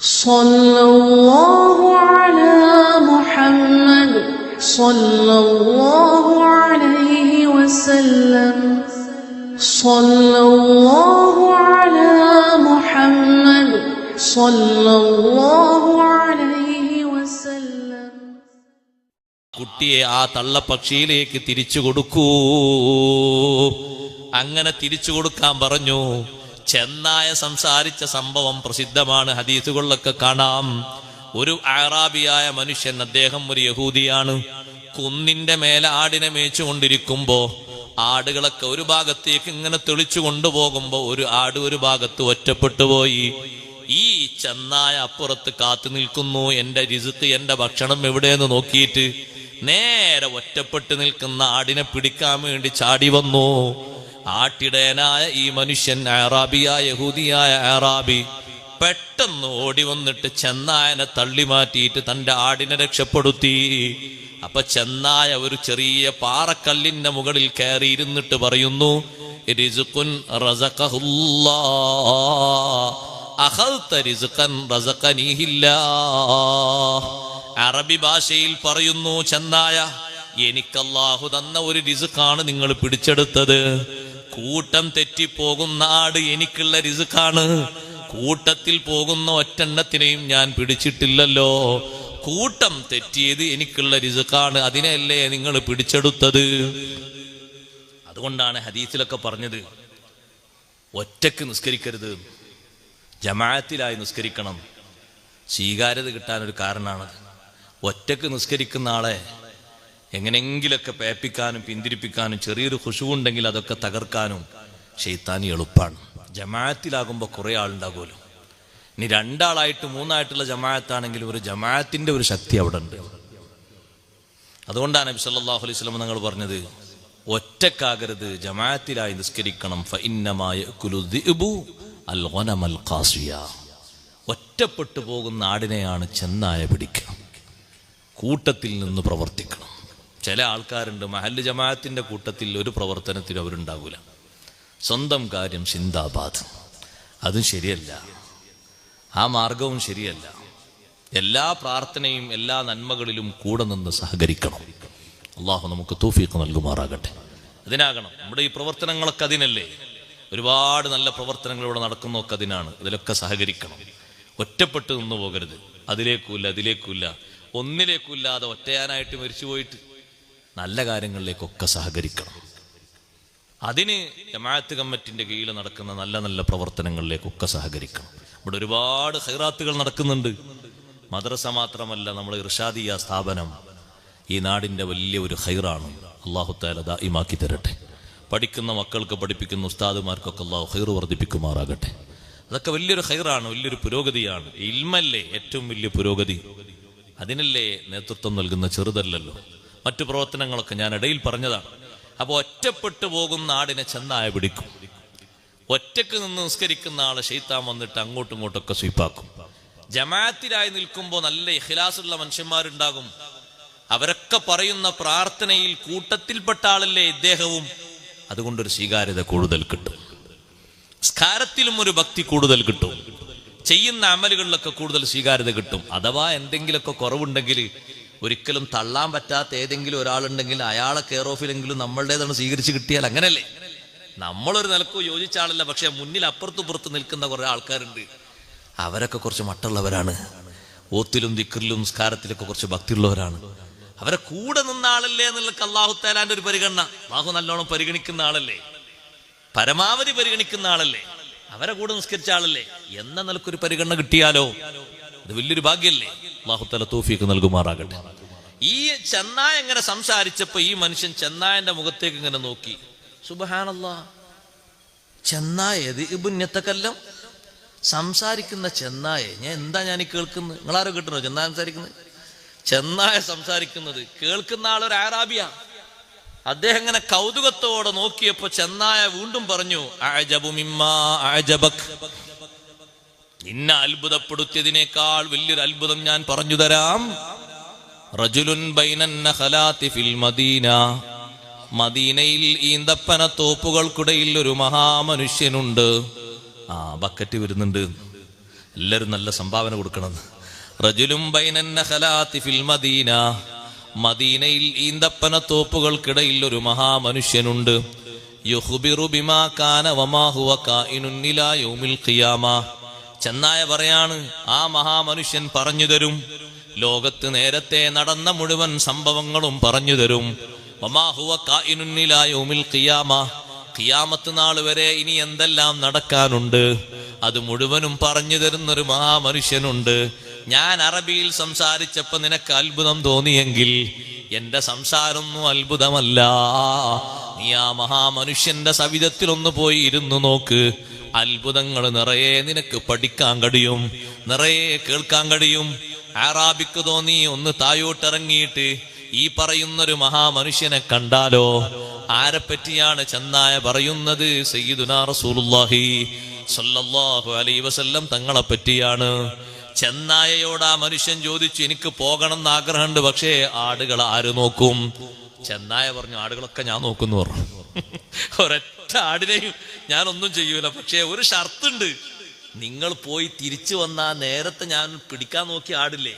صلى الله على محمد صلى الله عليه وسلم صلى الله على محمد صلى الله عليه وسلم കുട്ടിയെ ആ തള്ളപ്പക്ഷിയിലേക്ക് തിരിച്ചു കൊടുക്കൂ അങ്ങനെ തിരിച്ചു കൊടുക്കാൻ പറഞ്ഞു ചെന്നായ സംസാരിച്ച സംഭവം പ്രസിദ്ധമാണ്. ഹദീസുകളിലൊക്കെ കാണാം. ഒരു ആറാബിയായ മനുഷ്യൻ അദ്ദേഹം ഒരു യഹൂദിയാണ്. കുന്നിന്റെ മേലെ ആടിനെ മേച്ചുകൊണ്ടിരിക്കുമ്പോ ആടുകളൊക്കെ ഒരു ഭാഗത്തേക്ക് ഇങ്ങനെ തെളിച്ചു കൊണ്ടുപോകുമ്പോ ഒരു ആട് ഒരു ഭാഗത്ത് ഒറ്റപ്പെട്ടു പോയി. ഈ ചെന്നായ അപ്പുറത്ത് കാത്തു നിൽക്കുന്നു. എന്റെ രിസുത്ത് എന്റെ ഭക്ഷണം എവിടെയെന്ന് നോക്കിയിട്ട് നേരെ ഒറ്റപ്പെട്ട് നിൽക്കുന്ന ആടിനെ പിടിക്കാൻ വേണ്ടി ചാടി വന്നു. ആട്ടിടയനായ ഈ മനുഷ്യൻ ആറാബിയായ യഹൂദിയായ ആറാബി പെട്ടെന്ന് ഓടി വന്നിട്ട് ചെന്നായനെ തള്ളി മാറ്റിയിട്ട് തന്റെ ആടിനെ രക്ഷപ്പെടുത്തി അപ്പൊ ചെന്നായ ഒരു ചെറിയ പാറക്കല്ലിന്റെ മുകളിൽ കയറി ഇരുന്നിട്ട് പറയുന്നു. അറബി ഭാഷയിൽ പറയുന്നു ചെന്നായ എനിക്കല്ലാഹു തന്ന ഒരു രിസുക്കാണ് നിങ്ങൾ പിടിച്ചെടുത്തത് കൂട്ടം തെറ്റിപ്പോകുന്ന ആട് എനിക്കുള്ള റിസുഖാണ് കൂട്ടത്തിൽ പോകുന്ന ഒറ്റെണ്ണത്തിനെയും ഞാൻ പിടിച്ചിട്ടില്ലല്ലോ. കൂട്ടം തെറ്റിയത് എനിക്കുള്ള റിസുഖാണ് അതിനെയല്ലേ നിങ്ങൾ പിടിച്ചെടുത്തത്? അതുകൊണ്ടാണ് ഹദീസിലൊക്കെ പറഞ്ഞത് ഒറ്റയ്ക്ക് നിസ്കരിക്കരുത് ജമാഅത്തിലായി നിസ്കരിക്കണം. സ്വീകാര്യത കിട്ടാൻ ഒരു കാരണമാണത് ഒറ്റയ്ക്ക് നിസ്കരിക്കുന്ന ആളെ എങ്ങനെങ്കിലൊക്കെ പേപ്പിക്കാനും പിന്തിരിപ്പിക്കാനും ചെറിയൊരു ഹുഷുവുണ്ടെങ്കിൽ അതൊക്കെ തകർക്കാനും ഷെയ്ത്താനി എളുപ്പമാണ് ജമാഅത്തിലാകുമ്പോൾ കുറേ ആളുണ്ടാകുമല്ലോ. ഇനി രണ്ടാളായിട്ട് മൂന്നായിട്ടുള്ള ജമാഅത്താണെങ്കിൽ ഒരു ജമാഅത്തിന്റെ ഒരു ശക്തി അവിടെ ഉണ്ട് അതുകൊണ്ടാണ് നബി സല്ലല്ലാഹു അലൈഹി വസല്ലം നിങ്ങൾ പറഞ്ഞത് ഒറ്റക്കാകരുത് ജമാഅത്തിലായി നിസ്കരിക്കണം. ഒറ്റപ്പെട്ടു പോകുന്ന ആടിനെയാണ് ചെന്നായ പിടിക്കുക. കൂട്ടത്തിൽ നിന്ന് പ്രവർത്തിക്കണം. ചില ആൾക്കാരുണ്ട് മഹല്ല് ജമാഅത്തിന്റെ കൂട്ടത്തിൽ ഒരു പ്രവർത്തനത്തിലും അവരുണ്ടാകൂല. സ്വന്തം കാര്യം സിന്ദാബാദ്. അതും ശരിയല്ല. ആ മാർഗവും ശരിയല്ല. എല്ലാ പ്രാർത്ഥനയും എല്ലാ നന്മകളിലും കൂടെ നിന്ന് സഹകരിക്കണം. അള്ളാഹു നമുക്ക് തൂഫീക്ക് നൽകുമാറാകട്ടെ. അതിനാകണം. നമ്മുടെ ഈ പ്രവർത്തനങ്ങളൊക്കെ അതിനല്ലേ? ഒരുപാട് നല്ല പ്രവർത്തനങ്ങൾ ഇവിടെ നടക്കുന്നതൊക്കെ അതിനാണ്. ഇതിലൊക്കെ സഹകരിക്കണം. ഒറ്റപ്പെട്ട് നിന്ന് പോകരുത്. അതിലേക്കുമില്ല അതിലേക്കുമില്ല. ഒന്നിലേക്കുമില്ലാതെ ഒറ്റയാനായിട്ട് മരിച്ചുപോയിട്ട് നല്ല കാര്യങ്ങളിലേക്കൊക്കെ സഹകരിക്കണം. അതിന് ജമാഅത്ത് കമ്മിറ്റിന്റെ കീഴിൽ നടക്കുന്ന നല്ല നല്ല പ്രവർത്തനങ്ങളിലേക്കൊക്കെ സഹകരിക്കണം. ഇവിടെ ഒരുപാട് ഹൈറാത്തുകൾ നടക്കുന്നുണ്ട്. മദ്രസ മാത്രമല്ല നമ്മൾ ഇർഷാദിയ സ്ഥാപനം ഈ നാടിന്റെ വലിയ ഒരു ഹൈറാണ് അള്ളാഹു താല ദായിമാക്കി തരട്ടെ. പഠിക്കുന്ന മക്കൾക്ക് പഠിപ്പിക്കുന്ന ഉസ്താദുമാർക്കൊക്കെ അള്ളാഹു ഹൈർ വർദ്ധിപ്പിക്കുമാറാകട്ടെ. അതൊക്കെ വലിയൊരു ഹൈറാണ് വലിയൊരു പുരോഗതിയാണ്. ഇൽമല്ലേ ഏറ്റവും വലിയ പുരോഗതി. അതിനല്ലേ നേതൃത്വം നൽകുന്ന ചെറുതല്ലല്ലോ. മറ്റു പ്രവർത്തനങ്ങളൊക്കെ ഞാൻ ഇടയിൽ പറഞ്ഞതാണ്. അപ്പൊ ഒറ്റപ്പെട്ടു പോകുന്ന ആടിനെ ചെന്നായ പിടിക്കും. ഒറ്റയ്ക്ക് നിന്ന് നിസ്കരിക്കുന്ന ആളെ ഷെയ്ത്താൻ വന്നിട്ട് അങ്ങോട്ടും ഇങ്ങോട്ടൊക്കെ സ്വീപ്പാക്കും. ജമാഅത്തിലായി നിൽക്കുമ്പോൾ നല്ല ഇഖ്ലാസുള്ള മനുഷ്യന്മാരുണ്ടാകും. അവരൊക്കെ പറയുന്ന പ്രാർത്ഥനയിൽ കൂട്ടത്തിൽപ്പെട്ട ആളല്ലേ ഇദ്ദേഹവും? അതുകൊണ്ടൊരു സ്വീകാര്യത കൂടുതൽ കിട്ടും. സ്കാരത്തിലും ഒരു ഭക്തി കൂടുതൽ കിട്ടും. ചെയ്യുന്ന അമലുകളിലൊക്കെ കൂടുതൽ സ്വീകാര്യത കിട്ടും. അഥവാ എന്തെങ്കിലുമൊക്കെ കുറവുണ്ടെങ്കിൽ ഒരിക്കലും തള്ളാൻ പറ്റാത്ത ഏതെങ്കിലും ഒരാളുണ്ടെങ്കിൽ അയാളെ കെയർ ഓഫിലെങ്കിലും നമ്മളുടേതാണ് സ്വീകരിച്ച് കിട്ടിയാൽ അങ്ങനല്ലേ? നമ്മളൊരു നിലക്കോ യോജിച്ച ആളല്ല പക്ഷെ മുന്നിൽ അപ്പുറത്തും പുറത്ത് നിൽക്കുന്ന കുറെ ആൾക്കാരുണ്ട്. അവരൊക്കെ കുറച്ച് മട്ടുള്ളവരാണ്. ഓത്തിലും ദിക്കറിലും സ്കാരത്തിലൊക്കെ കുറച്ച് ഭക്തിയുള്ളവരാണ്. അവരെ കൂടെ നിന്ന ആളല്ലേ എന്നുള്ള അള്ളാഹു താലാന്റെ ഒരു പരിഗണന. അള്ളാഹു നല്ലോണം പരിഗണിക്കുന്ന ആളല്ലേ? പരമാവധി പരിഗണിക്കുന്ന ആളല്ലേ? അവരെ കൂടെ നിസ്കരിച്ച ആളല്ലേ? എന്ന നിലക്കൊരു പരിഗണന കിട്ടിയാലോ? അത് വലിയൊരു ഭാഗ്യല്ലേ? അള്ളാഹുത്തല തോഫിക്ക് നൽകുമാറാകട്ടെ. ഈ ചെന്നായ ഇങ്ങനെ സംസാരിച്ചപ്പോ ഈ മനുഷ്യൻ ചെന്നായന്റെ മുഖത്തേക്ക് ഇങ്ങനെ നോക്കി. സുബഹാനല്ലാ. ചെന്നായത് ഇബുന്യത്തക്കല്ലം സംസാരിക്കുന്ന ചെന്നായെ. ഞാൻ എന്താ ഞാൻ കേൾക്കുന്നത് നിങ്ങളാരോ കേട്ടോ ചെന്നായ സംസാരിക്കുന്നത്? ചെന്നായ സംസാരിക്കുന്നത് കേൾക്കുന്ന ആളൊരു ആറാബിയ അദ്ദേഹം ഇങ്ങനെ കൗതുകത്തോടെ നോക്കിയപ്പോ ചെന്നായ വീണ്ടും പറഞ്ഞു "അഅജബു മിമ്മാ അഅജബക്." നിന്നെ അത്ഭുതപ്പെടുത്തിയതിനേക്കാൾ വലിയൊരു അത്ഭുതം ഞാൻ പറഞ്ഞു തരാം. റജുലുൻ ഫിൽ മദീന. മദീനയിൽ ഈന്തപ്പന തോപ്പുകൾക്കിടയിൽ ഒരു മഹാമനുഷ്യനുണ്ട്. ആ ബക്കറ്റ് വരുന്നുണ്ട്. എല്ലാവരും നല്ല സംഭാവന കൊടുക്കണം. റജുലും ഫിൽ മദീന. മദീനയിൽ ഈന്തപ്പന തോപ്പുകൾക്കിടയിൽ ഒരു മഹാമനുഷ്യനുണ്ട്. യുഹുബിറു ബിമാ കാന വമാ ഹുവ ഇലാ യൗമിൽ ഖിയാമ. ചെന്നായ പറയാണ് ആ മഹാമനുഷ്യൻ പറഞ്ഞു തരും. ലോകത്ത് നേരത്തെ നടന്ന മുഴുവൻ സംഭവങ്ങളും പറഞ്ഞു തരും. ഖിയാമത്ത് നാൾ വരെ ഇനി എന്തെല്ലാം നടക്കാനുണ്ട്? അത് മുഴുവനും പറഞ്ഞു തരുന്നൊരു മഹാമനുഷ്യനുണ്ട്. ഞാൻ അറബിയിൽ സംസാരിച്ചപ്പോ നിനക്ക് അത്ഭുതം തോന്നിയെങ്കിൽ എന്റെ സംസാരമൊന്നും അത്ഭുതമല്ല. നീ ആ മഹാമനുഷ്യന്റെ സവിധത്തിലൊന്ന് പോയി ഇരുന്നു നോക്ക്. അത്ഭുതങ്ങൾ നിറയെ നിനക്ക് പഠിക്കാൻ കഴിയും. നിറയെ കേൾക്കാൻ കഴിയും. ആറാബിക്ക് തോന്നി ഒന്ന് തായോട്ടിറങ്ങിയിട്ട് ഈ പറയുന്നൊരു മഹാമനുഷ്യനെ കണ്ടാലോ? ആരെപ്പറ്റിയാണ് ചെന്നായ പറയുന്നത്? സയ്യിദുനാ വസല്ലം തങ്ങളെ പറ്റിയാണ്. ചെന്നായയോട് ആ മനുഷ്യൻ ചോദിച്ചു എനിക്ക് പോകണം എന്ന് ആഗ്രഹമുണ്ട് പക്ഷേ ആടുകൾ ആര് നോക്കും? ചെന്നായ പറഞ്ഞു ആടുകളൊക്കെ ഞാൻ നോക്കുന്നു പറഞ്ഞു. ഒരൊറ്റ ആടിനെയും ഞാനൊന്നും ചെയ്യൂല. പക്ഷേ ഒരു ഷർത്തുണ്ട്. നിങ്ങൾ പോയി തിരിച്ചു വന്ന നേരത്തെ ഞാൻ പിടിക്കാൻ നോക്കി ആടില്ലേ?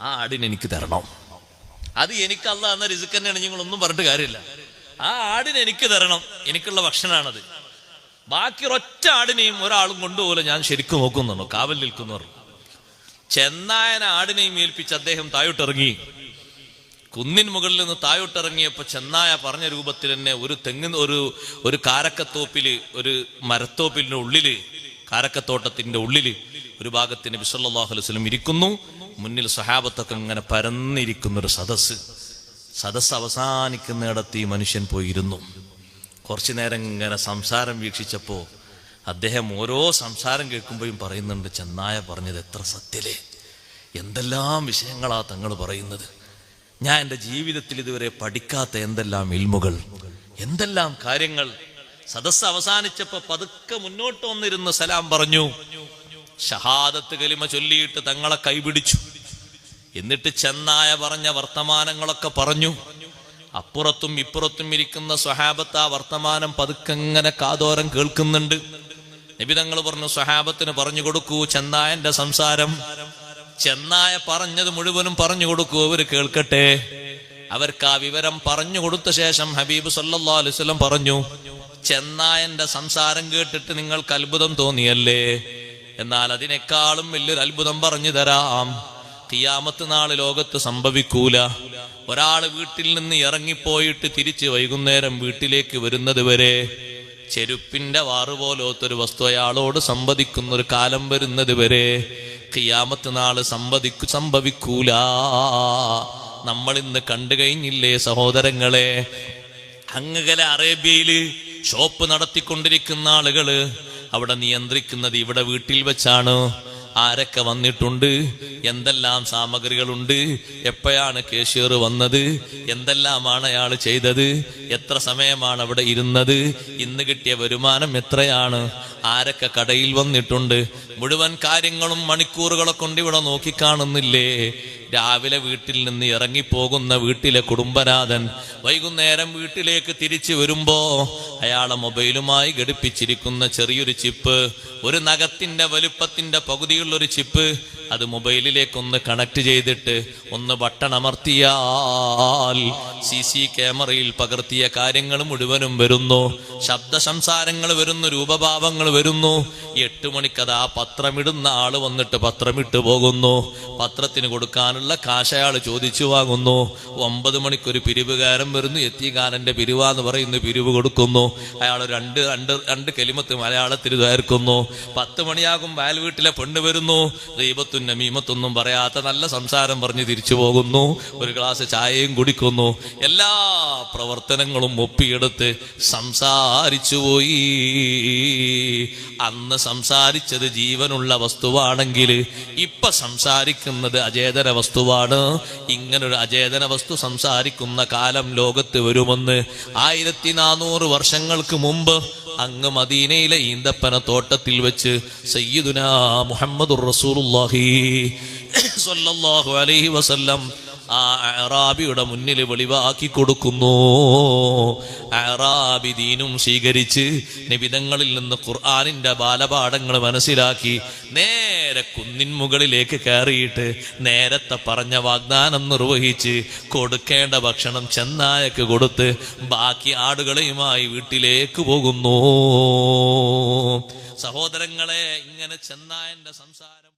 ആ ആടിന് എനിക്ക് തരണം. അത് എനിക്ക് അല്ല എന്ന റിസുക്ക് തന്നെയാണ്. നിങ്ങളൊന്നും പറഞ്ഞിട്ട് കാര്യമില്ല. ആ ആടിന് എനിക്ക് തരണം. എനിക്കുള്ള ഭക്ഷണമാണത് ബാക്കി ഒറ്റ ആടിനെയും ഒരാളും കൊണ്ടുപോലെ ഞാൻ ശരിക്കും നോക്കുന്നുണ്ടോ കാവൽ നിൽക്കുന്നവർ ചെന്നായന ആടിനെയും ഏൽപ്പിച്ച് അദ്ദേഹം താഴോട്ടിറങ്ങി. കുന്നിൻ മുകളിൽ നിന്ന് താഴോട്ടിറങ്ങിയപ്പോൾ ചെന്നായ പറഞ്ഞ രൂപത്തിൽ തന്നെ ഒരു തെങ്ങ് ഒരു ഒരു കാരക്കത്തോപ്പിൽ ഒരു മരത്തോപ്പിന്റെ ഉള്ളിൽ കാരക്കത്തോട്ടത്തിന്റെ ഉള്ളിൽ ഒരു ഭാഗത്തിന് ബിസല്ലാഹു അലൈഹി വസല്ലം ഇരിക്കുന്നു. മുന്നിൽ സഹാബത്തൊക്കെ ഇങ്ങനെ പരന്നിരിക്കുന്ന ഒരു സദസ്സ്. സദസ്സ് അവസാനിക്കുന്നിടത്ത് ഈ മനുഷ്യൻ പോയിരുന്നു. കുറച്ചു നേരം ഇങ്ങനെ സംസാരം വീക്ഷിച്ചപ്പോൾ അദ്ദേഹം ഓരോ സംസാരം കേൾക്കുമ്പോഴും പറയുന്നുണ്ട് ചെന്നായ പറഞ്ഞത് എത്ര സത്യലേ എന്തെല്ലാം വിഷയങ്ങളാ തങ്ങൾ പറയുന്നത്? ഞാൻ എന്റെ ജീവിതത്തിൽ ഇതുവരെ പഠിക്കാത്ത എന്തെല്ലാം ഇൽമുകൾ എന്തെല്ലാം കാര്യങ്ങൾ. സദസ് അവസാനിച്ചപ്പോ പതുക്കെ മുന്നോട്ട് വന്നിരുന്ന് സലാം പറഞ്ഞു. ഷഹാദത്ത് കലിമ ചൊല്ലിയിട്ട് തങ്ങളെ കൈപിടിച്ചു. എന്നിട്ട് ചെന്നായ പറഞ്ഞ വർത്തമാനങ്ങളൊക്കെ പറഞ്ഞു. അപ്പുറത്തും ഇപ്പുറത്തും ഇരിക്കുന്ന സ്വഹാബത്ത് ആ വർത്തമാനം പതുക്കെങ്ങനെ കാതോരം കേൾക്കുന്നുണ്ട്. നിബിതങ്ങൾ പറഞ്ഞു സ്വഹാബത്തിന് പറഞ്ഞു കൊടുക്കൂ ചെന്നായന്റെ സംസാരം. ചെന്നായ പറഞ്ഞത് മുഴുവനും പറഞ്ഞു കൊടുക്കൂ അവർ കേൾക്കട്ടെ. അവർക്ക് ആ വിവരം പറഞ്ഞു കൊടുത്ത ശേഷം ഹബീബ് സല്ലാ അലുസ്ലം പറഞ്ഞു ചെന്നായന്റെ സംസാരം കേട്ടിട്ട് നിങ്ങൾക്ക് അത്ഭുതം തോന്നിയല്ലേ? എന്നാൽ അതിനേക്കാളും വലിയൊരു അത്ഭുതം പറഞ്ഞു തരാം. തിയാമത്ത് നാൾ ലോകത്ത് സംഭവിക്കൂല. ഒരാൾ വീട്ടിൽ നിന്ന് ഇറങ്ങിപ്പോയിട്ട് തിരിച്ച് വൈകുന്നേരം വീട്ടിലേക്ക് വരുന്നത് വരെ ചെരുപ്പിന്റെ വാറുപോലോത്തൊരു വസ്തു അയാളോട് സംവദിക്കുന്ന ഒരു കാലം വരുന്നത് വരെ കിയാമത്ത് നാൾ സംവദിക്കു സംഭവിക്കൂല. നമ്മൾ ഇന്ന് കണ്ടു കഴിഞ്ഞില്ലേ സഹോദരങ്ങളെ? അങ്ങകല അറേബ്യയിൽ ഷോപ്പ് നടത്തിക്കൊണ്ടിരിക്കുന്ന ആളുകൾ അവിടെ നിയന്ത്രിക്കുന്നത് ഇവിടെ വീട്ടിൽ വെച്ചാണ്. ആരൊക്കെ വന്നിട്ടുണ്ട്? എന്തെല്ലാം സാമഗ്രികളുണ്ട്? എപ്പോഴാണ് കേഷ്യർ വന്നത്? എന്തെല്ലാമാണ് അയാൾ ചെയ്തത്? എത്ര സമയമാണ് അവിടെ ഇരുന്നത്? ഇന്ന് കിട്ടിയ വരുമാനം എത്രയാണ്? ആരൊക്കെ കടയിൽ വന്നിട്ടുണ്ട്? മുഴുവൻ കാര്യങ്ങളും മണിക്കൂറുകളെ കൊണ്ട് ഇവിടെ നോക്കിക്കാണുന്നില്ലേ രാവിലെ വീട്ടിൽ നിന്ന് ഇറങ്ങിപ്പോകുന്ന വീട്ടിലെ കുടുംബനാഥൻ വൈകുന്നേരം വീട്ടിലേക്ക് തിരിച്ചു വരുമ്പോ അയാളെ മൊബൈലുമായി ഘടിപ്പിച്ചിരിക്കുന്ന ചെറിയൊരു ചിപ്പ് ഒരു നഖത്തിന്റെ വലുപ്പത്തിന്റെ പകുതിയുള്ളൊരു ചിപ്പ് അത് മൊബൈലിലേക്ക് ഒന്ന് കണക്ട് ചെയ്തിട്ട് ഒന്ന് ബട്ടൺ അമർത്തിയാൽ സി സി ക്യാമറയിൽ പകർത്തിയ കാര്യങ്ങൾ മുഴുവനും വരുന്നു. ശബ്ദ സംസാരങ്ങൾ വരുന്നു രൂപഭാവങ്ങൾ വരുന്നു. എട്ട് മണിക്കത് ആ പത്രമിടുന്ന ആൾ വന്നിട്ട് പത്രമിട്ട് പോകുന്നു. പത്രത്തിന് കൊടുക്കാനുള്ള കാശ് അയാൾ ചോദിച്ചു വാങ്ങുന്നു. ഒമ്പത് മണിക്കൊരു പിരിവുകാരൻ വരുന്നു. എത്തിക്കാരന്റെ പിരിവാന്ന് പറയുന്ന പിരിവ് കൊടുക്കുന്നു. അയാൾ രണ്ട് രണ്ട് രണ്ട് കെലിമത്ത് മലയാളത്തിൽ ചേർക്കുന്നു പത്ത് മണിയാകും വയൽ വീട്ടിലെ പെണ്ണ് വരുന്നു. ദൈവത്തും നമീമത്തൊന്നും പറയാത്ത നല്ല സംസാരം പറഞ്ഞ് തിരിച്ചു പോകുന്നു. ഒരു ഗ്ലാസ് ചായയും കുടിക്കുന്നു. എല്ലാ പ്രവർത്തനങ്ങളും ഒപ്പിയെടുത്ത് സംസാരിച്ചു പോയി. അന്ന് സംസാരിച്ചത് ജീവനുള്ള വസ്തുവാണെങ്കിൽ ഇപ്പൊ സംസാരിക്കുന്നത് അചേതന വസ്തുവാണ്. ഇങ്ങനൊരു അചേതന വസ്തു സംസാരിക്കുന്ന കാലം ലോകത്ത് വരുമെന്ന് ആയിരത്തി നാനൂറ് വർഷങ്ങൾക്ക് മുമ്പ് അങ്ങ് മദീനയിലെ ഈന്തപ്പന തോട്ടത്തിൽ വെച്ച് സയ്യിദുന മുഹമ്മദുർ റസൂലുള്ളാഹി സ്വല്ലല്ലാഹു അലൈഹി വസല്ലം ആ അറാബിയുടെ മുന്നിൽ വെളിവാക്കി കൊടുക്കുന്നു. അറാബി ദീനും സ്വീകരിച്ച് നിബിധങ്ങളിൽ നിന്ന് ഖുർആാനിന്റെ ബാലപാഠങ്ങൾ മനസ്സിലാക്കി നേരെ കുന്നിൻ മുകളിലേക്ക് കയറിയിട്ട് നേരത്തെ പറഞ്ഞ വാഗ്ദാനം നിർവഹിച്ച് കൊടുക്കേണ്ട ഭക്ഷണം ചെന്നായക്ക് കൊടുത്ത് ബാക്കി ആടുകളെയുമായി വീട്ടിലേക്ക് പോകുന്നു. സഹോദരങ്ങളെ ഇങ്ങനെ ചെന്നായന്റെ സംസാരം